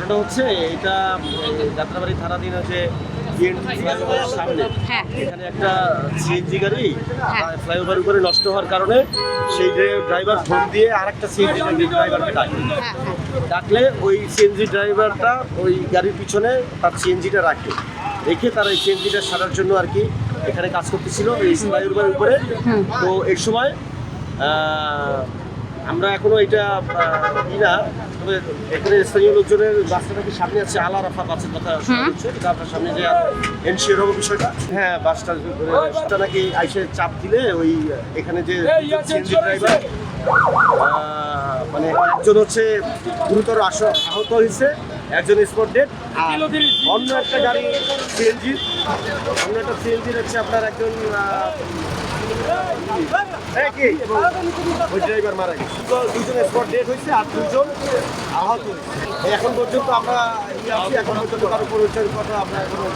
ঘটনাটা হচ্ছে এটা যাত্রাবাড়ি থানাধীন BNT ফ্লাইওভারের সামনে। হ্যাঁ। এখানে একটা সিএনজি গাড়ি হ্যাঁ। ফ্লাইওভার উপরে নষ্ট হওয়ার কারণে সেই ড্রাইভার ফোন দিয়ে আরেকটা সিএনজি ড্রাইভারকে ডাকে হ্যাঁ ডাকলে ওই সিএনজি ড্রাইভারটা ওই গাড়ির পিছনে তার সিএনজিটা রাখে। রেখে তারা এই সিএনজিটা সারার জন্য আর কি এখানে কাজ করতেছিল এই ফ্লাইওভারের উপরে। তো এই সময় আমরা এখনও এটা ই না তবে এখানে স্থানীয় লোকজনের রাস্তাটা কি সামনে আছে? আলা রাফা বাসের কথা এটা আপনার সামনে যে এনশিওর হবে বিষয়টা? হ্যাঁ বাসটা বাসটা নাকি আইসে চাপ দিলে ওই এখানে যে সিএনজি ড্রাইভার মানে একজন হচ্ছে গুরুতর আস- আহত হয়েছে একজন স্পট ডেট আর অন্য একটা গাড়ি সিএনজি অন্য একটা সিএনজির হচ্ছে আপনার একজন? ওই দুজন স্পট ডেড হয়েছে, আর দুজন আহত এখন পর্যন্ত আমরা এখন পর্যন্ত কারও পরিচয় কথা আমরা এখনও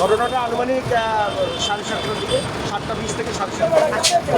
ঘটনাটা আনুমানিক সাড়ে সাতটার দিকে, সাতটা বিশ থেকে সাড়ে সাতটা।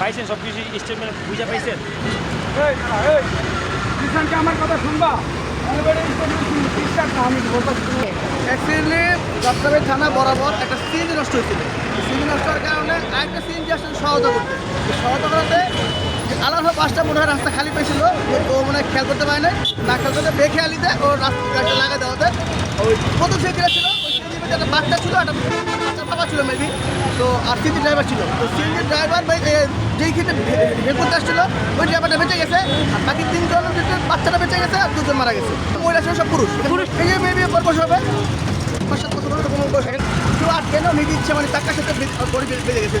পাইছেন সব কিছু স্টেটমেন্ট বুঝা পাইছেন? কিষানকে আমার কথা শুনবা? অ্যাক্সিডেন্টলি যাত্রাবাড়ি থানা বরাবর একটা সিএনজি নষ্ট হয়েছিল। সিএনজি নষ্ট হওয়ার কারণে আরেকটা সিএনজি আসলে সহায়তা করতে সহায়তা করাতে আলাদা পাঁচটা মনে হয় রাস্তা খালি পেয়েছিল। ও মনে খেয়াল করতে পারে না খেয়াল করতে বেখেয়ালিতে ও রাস্তা লাগাই দেওয়াতে। ওই প্রথম সিএনজিটা ছিল একটা বাচ্চা ছিল একটা বাচ্চা বাবা ছিল মেবি তো আর সিএনজি ড্রাইভার ছিল তো সিএনজি ড্রাইভার যেই ক্ষেত্রে করতে আসছিল ওই ড্রাইভারটা বেঁচে গেছে আর বাকি তিনজন বাচ্চাটা বেঁচে গেছে আর দুজন মারা গেছে। মহিলা ছিল সব পুরুষ। পুরুষ। এই মেবি বয়স হবে কেউ আর কেন মেবি ইচ্ছে মানে চাকার সাথে বডি গেছে